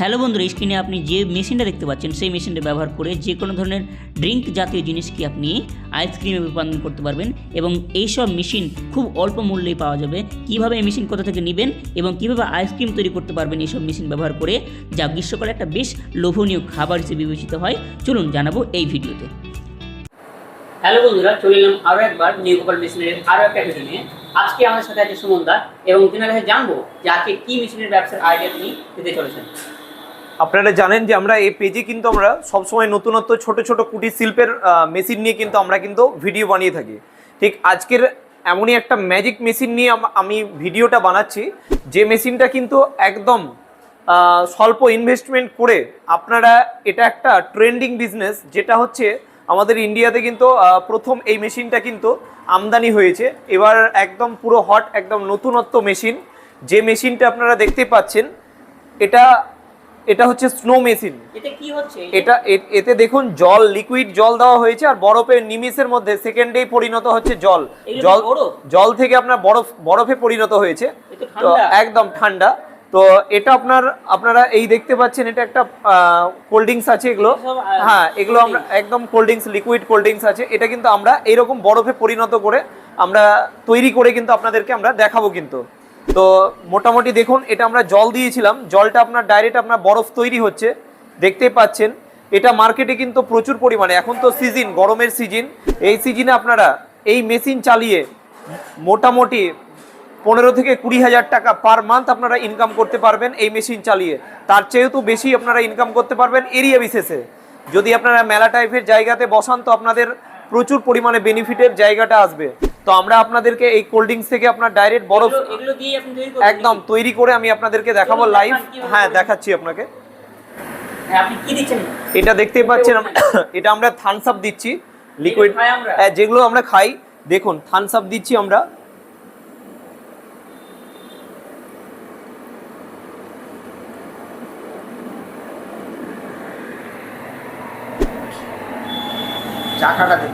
Hello বন্ধুরা স্ক্রিনে আপনি যে মেশিনটা দেখতে পাচ্ছেন, সেই মেশিনটা ব্যবহার করে যে কোনো ধরনের ড্রিঙ্ক জাতীয় জিনিসকে আপনি আইসক্রিমে রূপান্তর করতে পারবেন এবং এইসব মেশিন খুব অল্প মূল্যেই পাওয়া যাবে। কীভাবে এই মেশিন কোথা থেকে নেবেন এবং কীভাবে আইসক্রিম তৈরি করতে পারবেন এইসব মেশিন ব্যবহার করে, যা গ্রীষ্মকালে একটা বেশ লোভনীয় খাবার হিসেবে বিবেচিত হয়। চলুন জানাব এই ভিডিওতে। হ্যালো বন্ধুরা, চলে এলাম আরও একবার নিউ গোপাল মেশিনের আরও একটা ভিডিও নিয়ে। আজকে আমাদের সাথে আছে সুমন দা এবং তিনার কাছে জানব যে আজকে কী মেশিনের ব্যবসার আইডিয়া তিনি দিতে চলেছেন। আপনারা জানেন যে আমরা এই পেজে কিন্তু আমরা সবসময় নতুনত্ব, ছোট ছোট কুটির শিল্পের মেশিন নিয়ে কিন্তু আমরা কিন্তু ভিডিও বানিয়ে থাকি। ঠিক আজকের এমনই একটা ম্যাজিক মেশিন নিয়ে আমি ভিডিওটা বানাচ্ছি। যে মেশিনটা কিন্তু একদম স্বল্প ইনভেস্টমেন্ট করে আপনারা এটা একটা ট্রেন্ডিং বিজনেস যেটা হচ্ছে আমাদের ইন্ডিয়াতে কিন্তু প্রথম এই মেশিনটা কিন্তু আমদানি হয়েছে। এবার একদম পুরো হট একদম নতুনত্ব মেশিন যে মেশিনটা আপনারা দেখতে পাচ্ছেন, এটা এটা হচ্ছে স্নো মেশিন এতে কি হচ্ছে? এটা এতে দেখুন জল লিকুইড জল দেওয়া হয়েছে আর বরফের নিমিষের মধ্যে সেকেন্ডেই পরিণত হচ্ছে জল। জল জল থেকে আপনার বরফ বরফে পরিণত হয়েছে। তো। একদম ঠান্ডা। তো এটা আপনার আপনারা এই দেখতে পাচ্ছেন এটা একটা কোল্ড ড্রিঙ্কস আছে এগুলো। হ্যাঁ এগুলো আমরা একদম cold drinks liquid cold drinks আছে। এটা কিন্তু আমরা এইরকম বরফে পরিণত করে আমরা তৈরি করে কিন্তু আপনাদেরকে আমরা দেখাবো কিন্তু। তো মোটামুটি দেখুন, এটা আমরা জল দিয়েছিলাম। জলটা আপনার ডাইরেক্ট আপনার বরফ তৈরি হচ্ছে। দেখতেই পাচ্ছেন, এটা মার্কেটে কিন্তু প্রচুর পরিমাণে। এখন তো সিজন গরমের সিজন এই সিজনে আপনারা এই মেশিন চালিয়ে মোটামুটি পনেরো থেকে কুড়ি হাজার টাকা পার মান্থ আপনারা ইনকাম করতে পারবেন এই মেশিন চালিয়ে। তার চেয়েও তো বেশি আপনারা ইনকাম করতে পারবেন এরিয়া বিশেষে। যদি আপনারা মেলা টাইপের জায়গাতে বসান, তো আপনাদের প্রচুর পরিমাণে বেনিফিটের জায়গাটা আসবে। তো আমরা আপনাদেরকে এই কোল্ড ড্রিঙ্কস থেকে আপনার ডাইরেক্ট বরফ একদম তৈরি করে আমি আপনাদেরকে দেখাবো লাইভ হ্যাঁ দেখাচ্ছি আপনাকে। হ্যাঁ, এটা দেখতেই পাচ্ছেন এটা আমরা থানসাপ আপ দিচ্ছি। লিকুইড খাই যেগুলো আমরা খাই দেখুন থানসাপ আপ দিচ্ছি আমরা। নাকি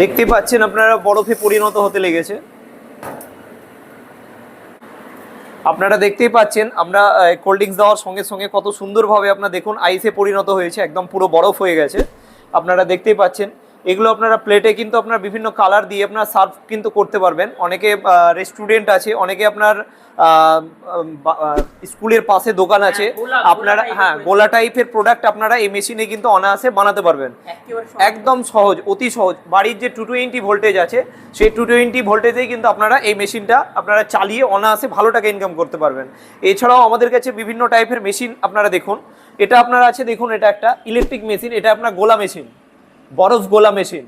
দেখতে পাচ্ছেন আপনারা বরফে পরিণত হতে লেগেছে। আপনারা দেখতেই পাচ্ছেন, আমরা কোল্ড ড্রিঙ্কস দেওয়ার সঙ্গে সঙ্গে কত সুন্দরভাবে আপনারা দেখুন আইসে পরিণত হয়েছে, একদম পুরো বরফ হয়ে গেছে। আপনারা দেখতেই পাচ্ছেন এগুলো আপনারা প্লেটে কিন্তু আপনার বিভিন্ন কালার দিয়ে আপনারা সার্ভ কিন্তু করতে পারবেন। অনেকে রেস্টুরেন্ট আছে অনেকে আপনার স্কুলের পাশে দোকান আছে। হ্যাঁ, আপনারা হ্যাঁ গোলা টাইপের প্রোডাক্ট আপনারা এই মেশিনে কিন্তু অনায়াসে বানাতে পারবেন। একদম সহজ অতি সহজ। বাড়ির যে টু টোয়েন্টি ভোল্টেজ আছে সেই টু টোয়েন্টি ভোল্টেজেই কিন্তু আপনারা এই মেশিনটা আপনারা চালিয়ে অনায়াসে ভালো টাকা ইনকাম করতে পারবেন। এছাড়াও আমাদের কাছে বিভিন্ন টাইপের মেশিন আপনারা দেখুন। এটা আপনার আছে দেখুন এটা একটা ইলেকট্রিক মেশিন এটা আপনার গোলা মেশিন বরফ গোলা মেশিন।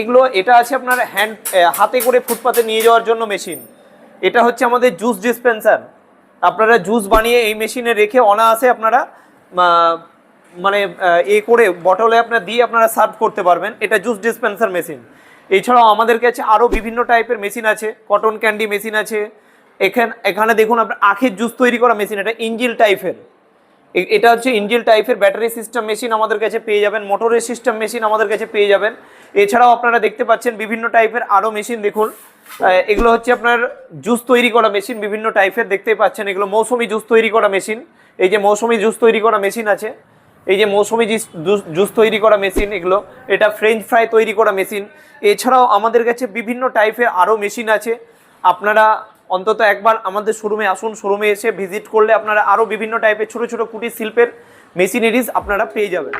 এগুলো, এটা আছে আপনার হ্যান্ড হাতে করে ফুটপাতে নিয়ে যাওয়ার জন্য মেশিন। এটা হচ্ছে আমাদের জুস ডিসপেন্সার আপনারা জুস বানিয়ে এই মেশিনে রেখে অনায়াসে আপনারা মানে এ করে বটলে আপনার দিয়ে আপনারা সার্ভ করতে পারবেন। এটা জুস ডিসপেন্সার মেশিন এছাড়াও আমাদের কাছে আরও বিভিন্ন টাইপের মেশিন আছে। কটন ক্যান্ডি মেশিন আছে। এখানে এখানে দেখুন আপনার আখের জুস তৈরি করা মেশিন এটা ইঞ্জিল টাইপের এটা হচ্ছে ইঞ্জিল টাইপের ব্যাটারি সিস্টেম মেশিন আমাদের কাছে পেয়ে যাবেন মোটরের সিস্টেম মেশিন আমাদের কাছে পেয়ে যাবেন। এছাড়াও আপনারা দেখতে পাচ্ছেন বিভিন্ন টাইপের আরও মেশিন দেখুন। এগুলো হচ্ছে আপনার জুস তৈরি করা মেশিন বিভিন্ন টাইপের দেখতেই পাচ্ছেন। এগুলো মৌসুমি জুস তৈরি করা মেশিন এই যে মৌসুমি জুস তৈরি করা মেশিন আছে। এই যে মৌসুমি জিস- তৈরি করা মেশিন এগুলো। এটা ফ্রেঞ্চ ফ্রাই তৈরি করা মেশিন এছাড়াও আমাদের কাছে বিভিন্ন টাইপের আরও মেশিন আছে। আপনারা অন্তত একবার আমাদের শোরুমে আসুন, শোরুমে এসে ভিজিট করলে আপনারা আরও বিভিন্ন টাইপের ছোটো ছোটো কুটির শিল্পের মেশিনারিজ আপনারা পেয়ে যাবেন।